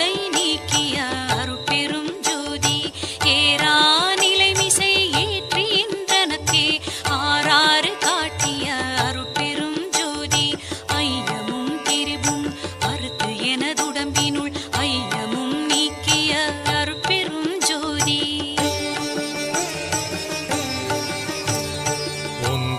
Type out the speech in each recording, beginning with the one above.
भलाई नहीं किया।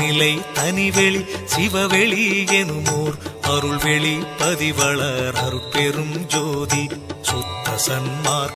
திருநிலை தனிவெளி சிவவெளி எனுமோர். அருள்வெளி பதிவளர் அருட்பெரும் ஜோதி சுத்த சன்மார்